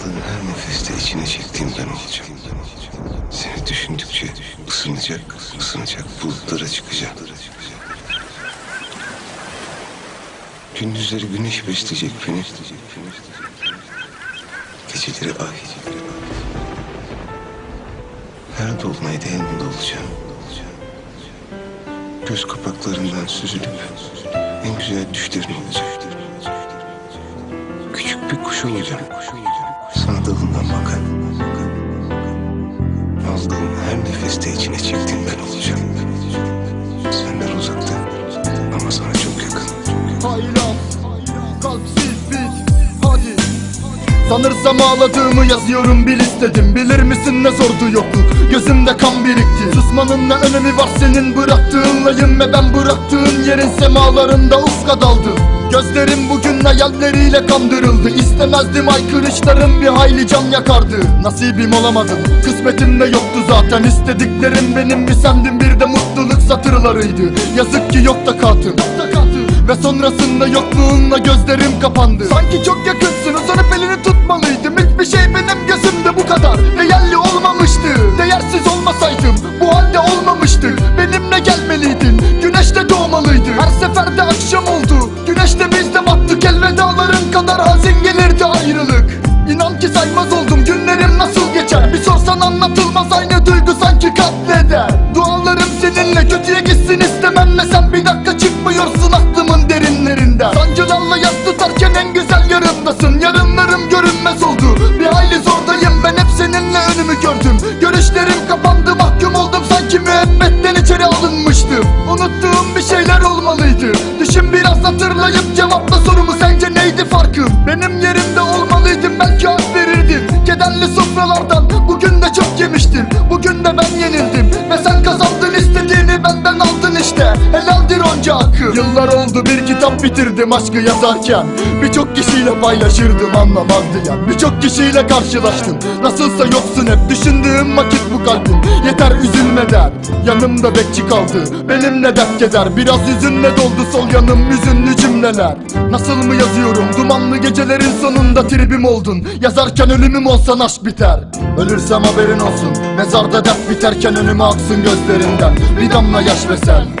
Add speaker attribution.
Speaker 1: Aldığın her nefeste içine çektiğim ben olacağım. Seni düşündükçe ısınacak, ısınacak, bulutlara çıkacak. Gündüzleri güneş besleyecek beni. Geceleri ay. Her dolunayda yanında olacağım. Göz kapaklarından süzülüp en güzel düşlerin olacak. Küçük bir kuş olacağım. Sana nefeste içine çektiğim ben olacağım. Senden uzakta ama sana çok yakın.
Speaker 2: Haylaz, kalpsiz bit, hadi Sanırsam ağladığımı yazıyorum bil istedim Bilir misin ne zordu yokluk Gözümde kan birikti Susmanın ne önemi var senin. Bıraktığınla Ve ben bıraktığın yerin semalarında ufka daldım Gözlerim bugün hayalleriyle kandırıldı İstemezdim aykırışlarım bir hayli can yakardı. Nasibim olamadım Kısmetimde yoktu zaten. İstediklerim benim mi? Sendin bir de mutluluk satırlarıydı. Yazık ki yok takatım ve sonrasında yokluğunla gözlerim kapandı anlatılmaz aynı duygu sanki katleder. Dualarım seninle kötüye gitsin istemem ve sen bir dakika çıkmıyorsun aklımın derinlerinden. Sancılarla yas tutarken en güzel yarımdasın. Yarınlarım görünmez oldu. Bir hayli zordayım Ben hep seninle önümü gördüm. Görüşlerim kapandı mahkum oldum sanki müebbetten içeri alınmıştım. Unuttuğum bir şeyler olmalıydı. Düşün biraz hatırlayıp cevapla sorumu sence neydi farkım? Benim yerimde olmalıydım belki hak verirdim. Kederli sofralardan Bugün Yıllar oldu bir kitap bitirdim aşkı yazarken. Birçok kişiyle paylaşırdım anlamazdı ya. Birçok kişiyle karşılaştım. Nasılsa yoksun hep düşündüğüm vakit bu kalbim Yeter üzülme der Yanımda bekçi kaldı. Benimle dert keder Biraz yüzünle doldu. Sol yanım hüzünlü cümleler. Nasıl mı yazıyorum? Dumanlı gecelerin sonunda tribim oldun. Yazarken ölümüm olsan aşk biter. Ölürsem haberin olsun. Mezarda dert biterken önüme aksın gözlerinden. Bir damla yaş ve sen